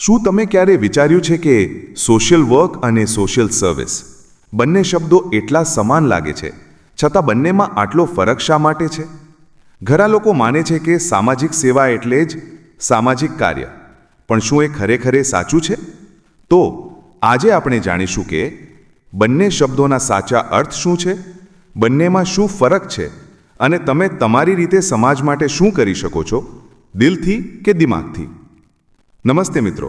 શું તમે ક્યારે વિચાર્યું છે કે સોશિયલ વર્ક અને સોશિયલ સર્વિસ બંને શબ્દો એટલા સમાન લાગે છે, છતાં બંનેમાં આટલો ફરક શા માટે છે? ઘણા લોકો માને છે કે સામાજિક સેવા એટલે જ સામાજિક કાર્ય. પણ શું એ ખરેખરે સાચું છે? તો, આજે આપણે જાણીશું કે બંને શબ્દોના સાચા અર્થ શું છે, બંનેમાં શું ફરક છે અને તમે તમારી રીતે સમાજ માટે શું કરી શકો છો, દિલથી કે દિમાગથી? નમસ્તે મિત્રો.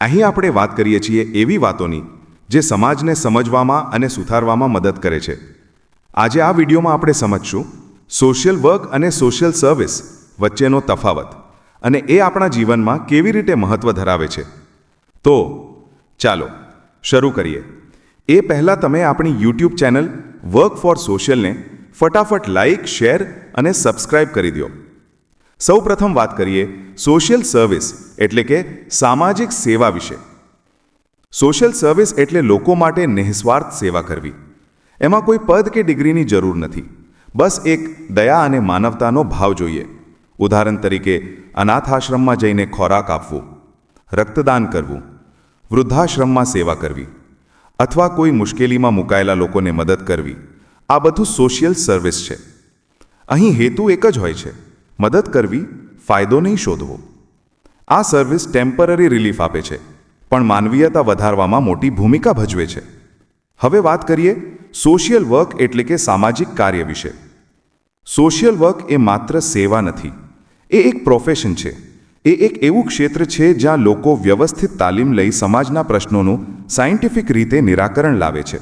અહીં આપણે વાત કરીએ છીએ એવી વાતોની જે સમાજને સમજવામાં અને સુધારવામાં મદદ કરે છે. આજે આ વિડીયોમાં આપણે સમજશું સોશિયલ વર્ક અને સોશિયલ સર્વિસ વચ્ચેનો તફાવત અને એ આપણા જીવનમાં કેવી રીતે મહત્વ ધરાવે છે. તો, ચાલો, શરૂ કરીએ. એ પહેલાં તમે આપણી યુટ્યુબ ચેનલ વર્ક ફોર સોશિયલને ફટાફટ લાઇક શેર અને સબસ્ક્રાઇબ કરી દો. સૌ પ્રથમ વાત કરીએ સોશિયલ સર્વિસ એટલે કે સામાજિક સેવા વિશે. સોશિયલ સર્વિસ એટલે લોકો માટે નિઃસ્વાર્થ સેવા કરવી. એમાં કોઈ પદ કે ડિગ્રીની જરૂર નથી. બસ એક દયા અને માનવતાનો ભાવ જોઈએ. ઉદાહરણ તરીકે, અનાથાશ્રમમાં જઈને ખોરાક આપવો, રક્તદાન કરવું, વૃદ્ધાશ્રમમાં સેવા કરવી, અથવા કોઈ મુશ્કેલીમાં મુકાયેલા લોકોને મદદ કરવી. આ બધું સોશિયલ સર્વિસ છે. અહીં હેતુ એક જ હોય છે. મદદ કરવી, ફાયદો નહીં શોધવો. આ સર્વિસ ટેમ્પરરી રિલીફ આપે છે, પણ માનવીયતા વધારવામાં મોટી ભૂમિકા ભજવે છે. હવે વાત કરીએ સોશિયલ વર્ક એટલે કે સામાજિક કાર્ય વિશે. સોશિયલ વર્ક એ માત્ર સેવા નથી, એ એક પ્રોફેશન છે. એ એક એવું ક્ષેત્ર છે જ્યાં લોકો વ્યવસ્થિત તાલીમ લઈ સમાજના પ્રશ્નોનું સાયન્ટિફિક રીતે નિરાકરણ લાવે છે.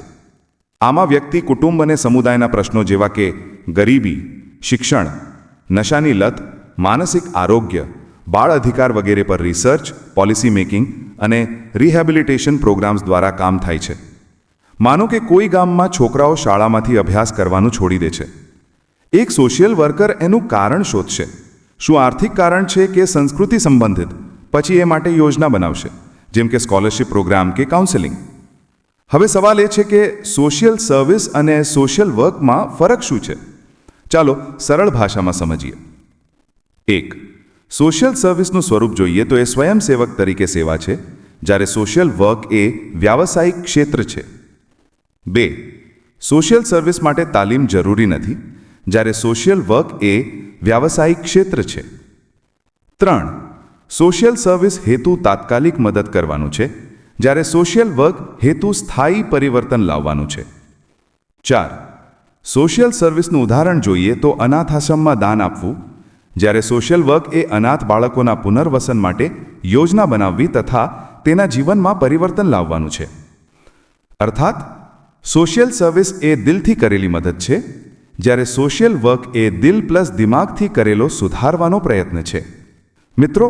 આમાં વ્યક્તિ, કુટુંબ અને સમુદાયના પ્રશ્નો જેવા કે ગરીબી, શિક્ષણ નશાની લત, માનસિક આરોગ્ય, બાળ અધિકાર વગેરે પર રિસર્ચ, પોલિસી મેકિંગ અને રિહેબિલિટેશન પ્રોગ્રામ્સ દ્વારા કામ થાય છે. માનો કે કોઈ ગામમાં છોકરાઓ શાળામાંથી અભ્યાસ કરવાનું છોડી દે છે. એક સોશિયલ વર્કર એનું કારણ શોધશે. શું આર્થિક કારણ છે કે સંસ્કૃતિ સંબંધિત? પછી એ માટે યોજના બનાવશે, જેમ કે સ્કોલરશિપ પ્રોગ્રામ કે કાઉન્સેલિંગ હવે સવાલ એ છે કે સોશિયલ સર્વિસ અને સોશિયલ વર્કમાં ફરક શું છે? ચાલો સરળ ભાષામાં સમજીએ. એક સોશિયલ સર્વિસનું સ્વરૂપ જોઈએ તો એ સ્વયંસેવક તરીકે સેવા છે, જ્યારે સોશિયલ વર્ક એ વ્યાવસાયિક ક્ષેત્ર છે. બે સોશિયલ સર્વિસ માટે તાલીમ જરૂરી નથી, જ્યારે સોશિયલ વર્ક એ વ્યાવસાયિક ક્ષેત્ર છે. ત્રણ સોશિયલ સર્વિસ હેતુ તાત્કાલિક મદદ કરવાનું છે, જ્યારે સોશિયલ વર્ક હેતુ સ્થાયી પરિવર્તન લાવવાનું છે. ચાર સોશિયલ સર્વિસનું ઉદાહરણ જોઈએ તો અનાથાશ્રમમાં દાન આપવું, જ્યારે સોશિયલ વર્ક એ અનાથ બાળકોના પુનર્વસન માટે યોજના બનાવવી તથા તેના જીવનમાં પરિવર્તન લાવવાનું છે. અર્થાત, સોશિયલ સર્વિસ એ દિલથી કરેલી મદદ છે, જ્યારે સોશિયલ વર્ક એ દિલ પ્લસ દિમાગથી કરેલો સુધારવાનો પ્રયત્ન છે. મિત્રો,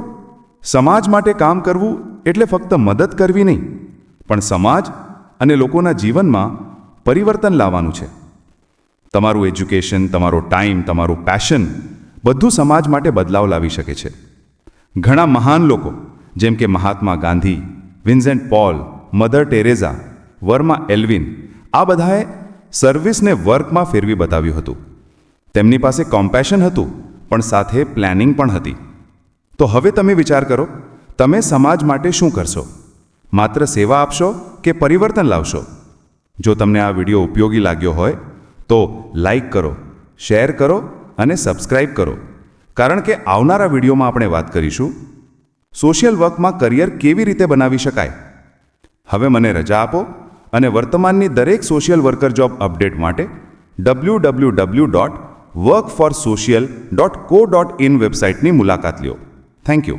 સમાજ માટે કામ કરવું એટલે ફક્ત મદદ કરવી નહીં, પણ સમાજ અને લોકોના જીવનમાં પરિવર્તન લાવવાનું છે. તમારું એજ્યુકેશન, તમારો ટાઈમ, તમારું પેશન બધું સમાજ માટે બદલાવ લાવી શકે છે. ઘણા મહાન લોકો, જેમ કે Mahatma Gandhi, Vincent Paul, Mother Teresa, Verrier Elwin, આ બધાએ સર્વિસને વર્કમાં ફેરવી બતાવ્યું હતું. તેમની પાસે કોમ્પેશન હતું, પણ સાથે પ્લાનિંગ પણ હતી. તો હવે તમે વિચાર કરો, તમે સમાજ માટે શું કરશો? માત્ર સેવા આપશો કે પરિવર્તન લાવશો? જો તમને આ વીડિયો ઉપયોગી લાગ્યો હોય તો લાઈક કરો, શેર કરો અને સબસ્ક્રાઇબ કરો. કારણ કે આવનારા વિડીયોમાં આપણે વાત કરીશું, સોશિયલ વર્કમાં કરિયર કેવી રીતે બનાવી શકાય. હવે મને રજા આપો અને વર્તમાનની દરેક સોશિયલ વર્કર જોબ અપડેટ માટે W W W dot work for social dot co dot in વેબસાઇટની મુલાકાત લ્યો. Thank you